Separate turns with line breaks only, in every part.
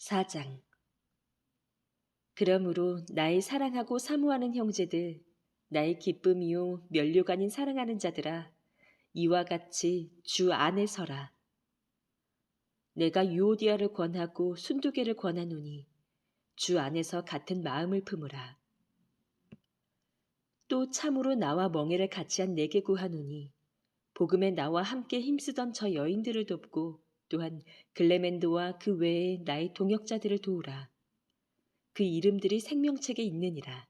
4장 그러므로 나의 사랑하고 사모하는 형제들, 나의 기쁨이요 아닌 사랑하는 자들아, 이와 같이 주 안에 서라. 내가 유오디아를 권하고 순두개를 권하노니 주 안에서 같은 마음을 품으라. 또 참으로 나와 멍에를 같이 한 내게 구하노니 복음에 나와 함께 힘쓰던 저 여인들을 돕고 또한 글레멘도와 그 외에 나의 동역자들을 도우라. 그 이름들이 생명책에 있느니라.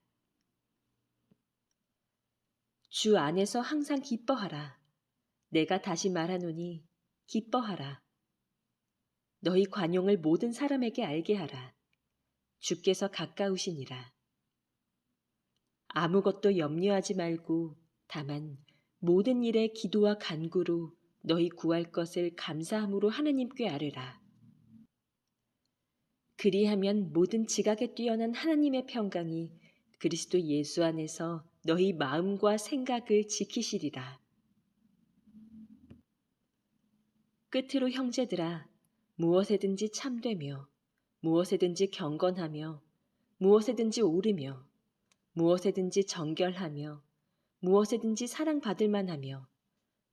주 안에서 항상 기뻐하라. 내가 다시 말하노니 기뻐하라. 너희 관용을 모든 사람에게 알게 하라. 주께서 가까우시니라. 아무것도 염려하지 말고 다만 모든 일에 기도와 간구로 너희 구할 것을 감사함으로 하나님께 아뢰라. 그리하면 모든 지각에 뛰어난 하나님의 평강이 그리스도 예수 안에서 너희 마음과 생각을 지키시리라. 끝으로 형제들아, 무엇에든지 참되며, 무엇에든지 경건하며, 무엇에든지 오르며, 무엇에든지 정결하며, 무엇에든지 사랑받을 만하며,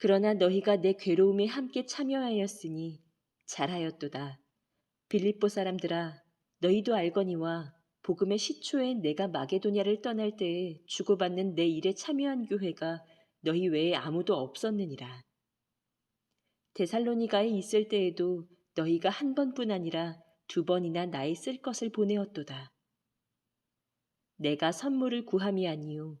그러나 너희가 내 괴로움에 함께 참여하였으니 잘하였도다. 빌립보 사람들아, 너희도 알거니와 복음의 시초에 내가 마게도냐를 떠날 때에 주고받는 내 일에 참여한 교회가 너희 외에 아무도 없었느니라. 데살로니가에 있을 때에도 너희가 한 번뿐 아니라 두 번이나 나의 쓸 것을 보내었도다. 내가 선물을 구함이 아니요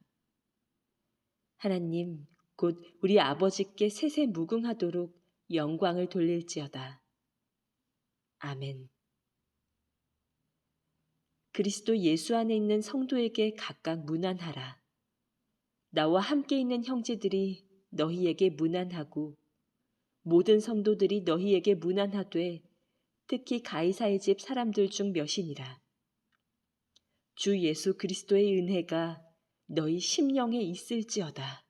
하나님 곧 우리 아버지께 세세 무궁하도록 영광을 돌릴지어다. 아멘. 그리스도 예수 안에 있는 성도에게 각각 문안하라. 나와 함께 있는 형제들이 너희에게 문안하고 모든 성도들이 너희에게 문안하되 특히 가이사의 집 사람들 중 몇이니라. 주 예수 그리스도의 은혜가 너희 심령에 있을지어다.